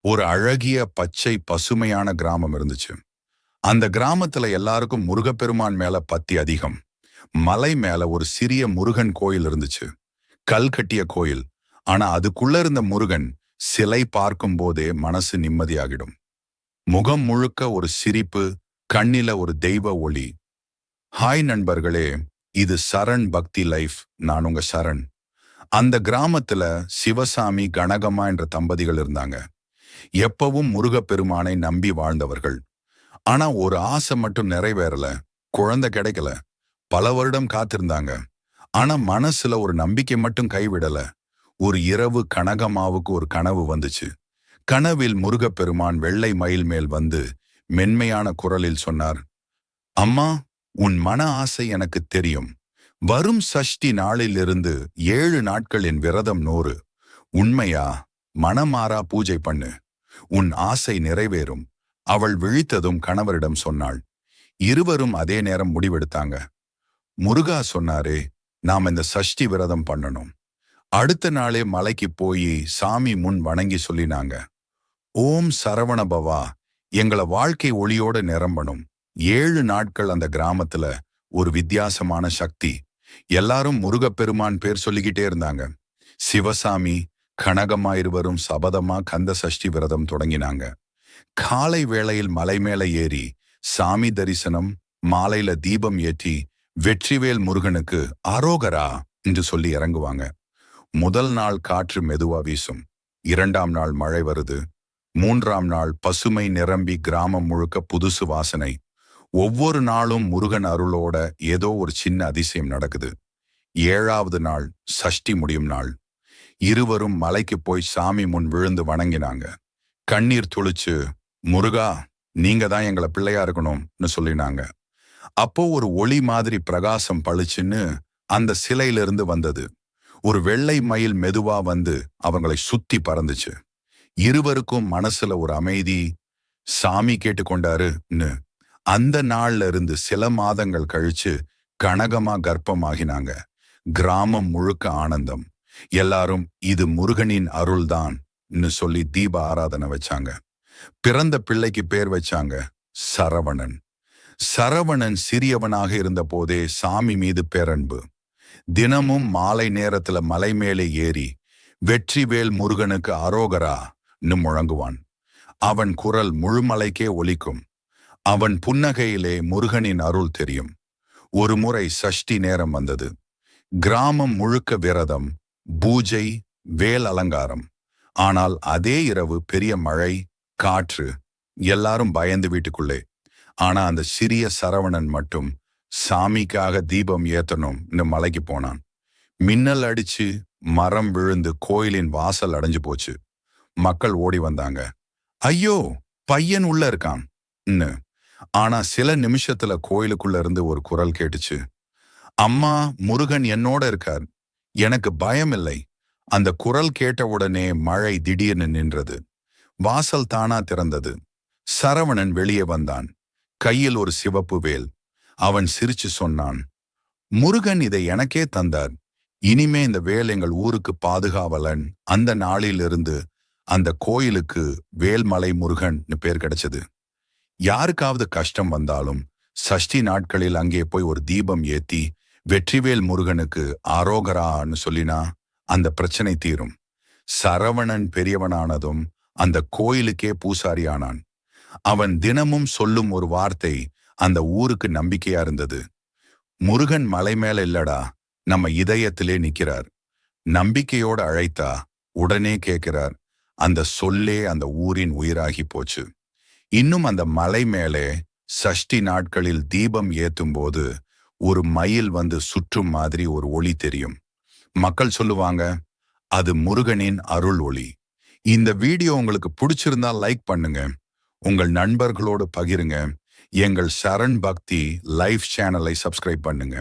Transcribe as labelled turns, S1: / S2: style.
S1: ஒரு அழகிய பச்சை பசுமையான கிராமம் இருந்துச்சு. அந்த கிராமத்துல எல்லாருக்கும் முருகப்பெருமான் மேல பத்தி அதிகம். மலை மேல ஒரு சிறிய முருகன் கோயில் இருந்துச்சு. கல் கட்டிய கோயில். ஆனா அதுக்குள்ள இருந்த முருகன் சிலை பார்க்கும் போதே மனசு நிம்மதியாகிடும். முகம் முழுக்க ஒரு சிரிப்பு கண்ணில ஒரு தெய்வ ஒளி. ஹாய் நண்பர்களே இது சரண் பக்தி லைஃப். நான் உங்க சரண். அந்த கிராமத்துல சிவசாமி கனகம்மா என்ற தம்பதிகள் இருந்தாங்க. எப்பவும் முருகப்பெருமானை நம்பி வாழ்ந்தவர்கள். ஆனா ஒரு ஆசை மட்டும் நிறைவேறல. குழந்தை கிடைக்கல. பல வருடம் காத்திருந்தாங்க. ஆனா மனசுல ஒரு நம்பிக்கை மட்டும் கைவிடல. ஒரு இரவு கனகமாவுக்கு ஒரு கனவு வந்துச்சு. கனவில் முருகப்பெருமான் வெள்ளை மயில் மேல் வந்து மென்மையான குரலில் சொன்னார் அம்மா உன் மன ஆசை எனக்கு தெரியும். வரும் சஷ்டி நாளிலிருந்து ஏழு நாட்களின் விரதம் நூறு. உண்மையா? மனமாறா பூஜை பண்ணு. உன் ஆசை நிறைவேறும். அவள் விழித்ததும் கணவரிடம் சொன்னாள் இருவரும் அதே நேரம் முடிவெடுத்தாங்க. முருகா சொன்னாரே நாம் இந்த சஷ்டி விரதம் பண்ணணும். அடுத்த நாளே மலைக்கு போய் சாமி முன் வணங்கி சொல்லினாங்க. ஓம் சரவணபவா எங்கள வாழ்க்கை ஒளியோட நிரம்பணும். ஏழு நாட்கள் அந்த கிராமத்துல ஒரு வித்தியாசமான சக்தி. எல்லாரும் முருகப்பெருமான் பேர் சொல்லிக்கிட்டே இருந்தாங்க. சிவசாமி கனகமா இருவரும் சபதமா கந்த சஷ்டி விரதம் தொடங்கினாங்க. காலை வேளையில் மலை மேல ஏறி சாமி தரிசனம் மாலையில தீபம் ஏற்றி வெற்றிவேல் முருகனுக்கு ஆரோகரா என்று சொல்லி இறங்குவாங்க. முதல் நாள் காற்று மெதுவா வீசும். இரண்டாம் நாள் மழை வருது. மூன்றாம் நாள் பசுமை நிரம்பி கிராமம் முழுக்க புதுசு வாசனை. ஒவ்வொரு நாளும் முருகன் அருளோட ஏதோ ஒரு சின்ன அதிசயம் நடக்குது. ஏழாவது நாள் சஷ்டி முடியும் நாள். இருவரும் மலைக்கு போய் சாமி முன் விழுந்து வணங்கினாங்க. கண்ணீர் துளிச்சு முருகா நீங்க தான் எங்களை பிள்ளையா இருக்கணும்னு சொல்லினாங்க. அப்போ ஒரு ஒளி மாதிரி பிரகாசம் பளிச்சுன்னு அந்த சிலையிலிருந்து வந்தது. ஒரு வெள்ளை மயில் மெதுவா வந்து அவங்களை சுத்தி பறந்துச்சு. இருவருக்கும் மனசுல ஒரு அமைதி சாமி கேட்டுக்கொண்டாருன்னு. அந்த நாள்ல இருந்து சில மாதங்கள் கழிச்சு கனகமா கர்ப்பமாகினாங்க. கிராமம் முழுக்க ஆனந்தம். எல்லாரும் இது முருகனின் அருள்தான் சொல்லி தீப ஆராதனை வச்சாங்க. பிறந்த பிள்ளைக்கு பேர் வச்சாங்க சரவணன். சரவணன் சிறியவனாக இருந்த போதே சாமி மீது பேரன்பு. தினமும் மாலை நேரத்துல மலை மேலே ஏறி வெற்றிவேல் முருகனுக்கு அரோகரா முழங்குவான். அவன் குரல் முழுமலைக்கே ஒலிக்கும். அவன் புன்னகையிலே முருகனின் அருள் தெரியும். ஒரு முறை சஷ்டி நேரம் வந்தது. கிராமம் முழுக்க விரதம் பூஜை வேல் அலங்காரம். ஆனால் அதே இரவு பெரிய மழை காற்று எல்லாரும் பயந்து வீட்டுக்குள்ளே. ஆனா அந்த சிறிய சரவணன் மட்டும் சாமிக்காக தீபம் ஏத்தணும்னு மலைக்கு போனான். மின்னல் அடிச்சு மரம் விழுந்து கோயிலின் வாசல் அடைஞ்சு போச்சு. மக்கள் ஓடி வந்தாங்க. ஐயோ பையன் உள்ள இருக்கான். ஆனா சில நிமிஷத்துல கோயிலுக்குள்ள இருந்து ஒரு குரல் கேட்டுச்சு. அம்மா முருகன் என்னோட இருக்கார். எனக்கு பயமில்லை. அந்த குரல் கேட்டவுடனே மழை திடீர்னு நின்றது. வாசல் தானா திறந்தது. சரவணன் வெளியே வந்தான். கையில் ஒரு சிவப்பு வேல். அவன் சிரிச்சு சொன்னான் முருகன் இதை எனக்கே தந்தார். இனிமே இந்த வேல் எங்கள் ஊருக்கு பாதுகாவலன். அந்த நாளிலிருந்து அந்த கோயிலுக்கு வேல்மலை முருகன் பேர் கிடைச்சது. யாருக்காவது கஷ்டம் வந்தாலும் சஷ்டி நாட்களில் அங்கே போய் ஒரு தீபம் ஏத்தி வெற்றிவேல் முருகனுக்கு ஆரோகரான்னு சொல்லினா அந்த பிரச்சனை தீரும். சரவணன் பெரியவனானதும் அந்த கோயிலுக்கே பூசாரியானான். அவன் தினமும் சொல்லும் ஒரு வார்த்தை அந்த ஊருக்கு நம்பிக்கையா இருந்தது. முருகன் மலை மேல இல்லடா நம்ம இதயத்திலே நிக்கிறார். நம்பிக்கையோட அழைத்தா உடனே கேட்கிறார் அந்த சொல்லே அந்த ஊரின் உயிராகி போச்சு. இன்னும் அந்த மலை மேலே சஷ்டி நாட்களில் தீபம் ஏத்தும் போது ஒரு மயில் வந்து சுற்றும் மாதிரி ஒரு ஒளி தெரியும். மக்கள் சொல்லுவாங்க அது முருகனின் அருள் ஒளி. இந்த வீடியோ உங்களுக்கு பிடிச்சிருந்தா லைக் பண்ணுங்க உங்கள் நண்பர்களோடு பகிருங்க எங்கள் சரண் பக்தி லைஃப் சேனலை சப்ஸ்கிரைப் பண்ணுங்க.